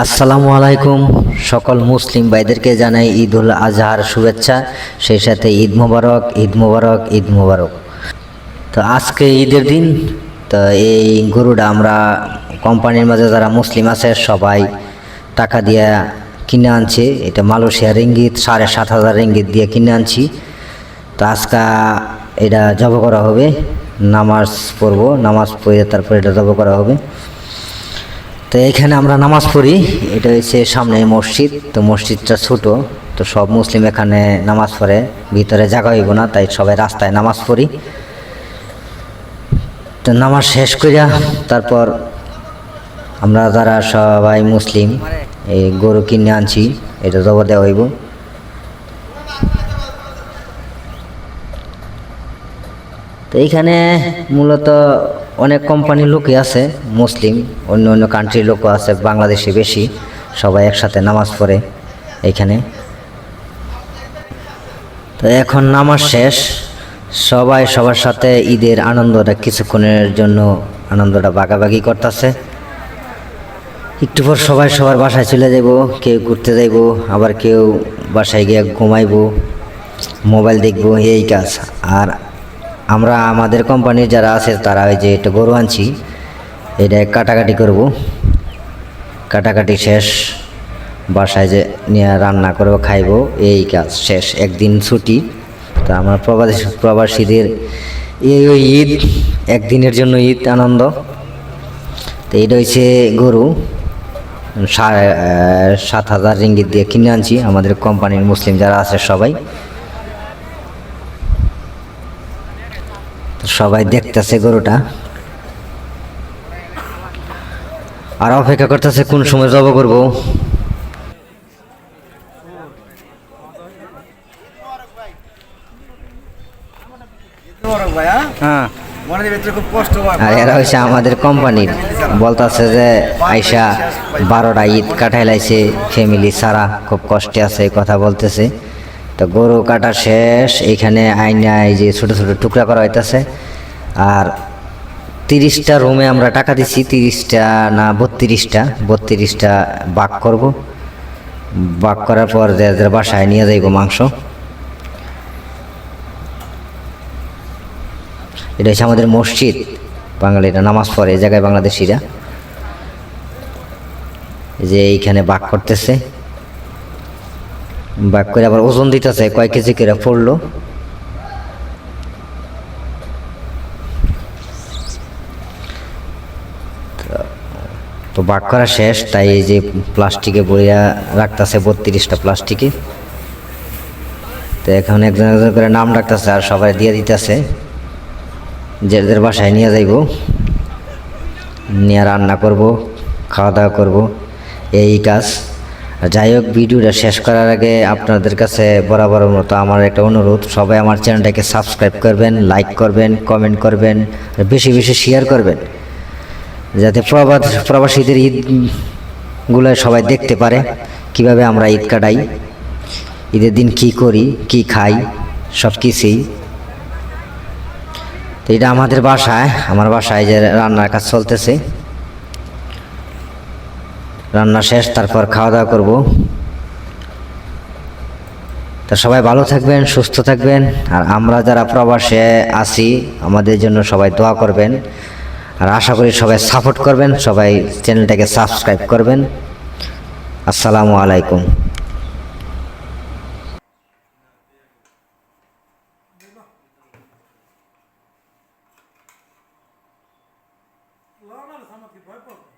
আসসালামু আলাইকুম সকল মুসলিম ভাইদেরকে জানাই ঈদ উল আজহার শুভেচ্ছা, সেই সাথে ঈদ মোবারক ঈদ মোবারক ঈদ মোবারক। তো আজকে ঈদের দিন, তো এই গরুটা আমরা কোম্পানির মাঝে যারা মুসলিম আছে সবাই টাকা দিয়ে কিনে আনছে। এটা মালয়েশিয়া রিঙ্গিত সাড়ে সাত হাজার রিঙ্গিত দিয়ে কিনে আনছি। তো আজকে এটা জব করা হবে, নামাজ পড়ব, নামাজ পড়ে তারপর এটা জব করা হবে। তো এখানে আমরা নামাজ পড়ি। এটা হচ্ছে সামনে মসজিদ। তো মসজিদটা ছোট। তো সব মুসলিম এখানে নামাজ পড়ে। ভিতরে জায়গা হইব না, তাই সবাই রাস্তায় নামাজ পড়ি। তো নামাজ শেষ করিয়া তারপর আমরা যারা সবাই মুসলিম, এই গরু কিনে আনছি, এটা জব দেওয়া হইব। তো এইখানে মূলত অনেক কোম্পানির লোকই আছে মুসলিম অন্য অন্য কান্ট্রির লোকও আছে, বাংলাদেশে বেশি, সবাই একসাথে নামাজ পড়ে এখানে। তো এখন নামাজ শেষ, সবাই সবার সাথে ঈদের আনন্দটা কিছুক্ষণের জন্য আনন্দটা বাগাবাগি করতেছে। একটু পর সবাই সবার বাসায় চলে যাব কেউ ঘুরতে যাইব, আবার কেউ বাসায় গিয়ে ঘুমাইবো, মোবাইল দেখব, এই কাজ। আর আমরা আমাদের কোম্পানির যারা আছে, তারা ওই যে একটা গরু আনছি। এটা কাটাকাটি করব। কাটাকাটি শেষ। বাসায় যে নিয়ে রান্না করব, খাইবো, এই কাজ শেষ। একদিন ছুটি। তো আমার প্রবাসী, প্রবাসীদের এই ওই ঈদ, একদিনের জন্য ঈদ আনন্দ। তো এটা হচ্ছে গরু। সাত হাজার রিঙ্গিত দিয়ে কিনে আনছি। আমাদের কোম্পানির মুসলিম যারা আছে সবাই। সবাই দেখতেছে গরুটা। আর অপেক্ষা করতেছে কোন সময় জব করব হ্যাঁ। আর এরা হচ্ছে আমাদের কোম্পানির। বলতেছে যে আইসা বারোটা ঈদ কাটাই লাইছে ফ্যামিলি সারা খুব কষ্টে আছে কথা বলতেছে। তো গরু কাটা শেষ, এখানে আইনা এই যে ছোট ছোট টুকরা করা হইতেছে। আর তিরিশটা রুমে আমরা টাকা দিছি, তিরিশটা না বত্রিশটা বত্রিশটা বাক করব। বাক করার পর যাদের বাসায় নিয়ে যাইব মাংস। এটা হচ্ছে আমাদের মসজিদ বাঙালিরা নামাজ পড়ে, এই জায়গায় বাংলাদেশিরা। যে এইখানে বাক করতেছে। বাক করে আবার ওজন দিতেছে, কয় কেজি করে পড়ল? তো বাক করা শেষ, তাই এই যে প্লাস্টিকে বইয়া রাখতেছে, বত্রিশটা প্লাস্টিকে। তো এখন একজন একজন করে নাম ডাকতেছে আর সবাই দিয়ে দিতেছে। যাদের বাসায় নিয়ে যাইব, নিয়ে রান্না করব খাওয়া দাওয়া করব, এই কাজ। যাই হোক, ভিডিওটা শেষ করার আগে আপনাদের কাছে বরাবর মতো আমার একটা অনুরোধ। সবাই আমার চ্যানেলটাকে সাবস্ক্রাইব করবেন লাইক করবেন কমেন্ট করবেন, আর বেশি বেশি শেয়ার করবেন। যাতে প্রবাদ, প্রবাসীদের ঈদগুলো সবাই দেখতে পারে, কীভাবে আমরা ঈদ কাটাই, ঈদের দিন কি করি, কি খাই, সব কিছুই। তো এটা আমাদের বাসায়, আমার বাসায় যে রান্নার কাজ চলতেছে। রান্না শেষ, তারপর খাওয়া দাওয়া করব। তা সবাই ভালো থাকবেন, সুস্থ থাকবেন। আর আমরা যারা প্রবাসে আছি, আমাদের জন্য সবাই দোয়া করবেন। আর আশা করি সবাই সাপোর্ট করবেন, সবাই চ্যানেলটাকে সাবস্ক্রাইব করবেন। আসসালামু আলাইকুম। ভয় পাবো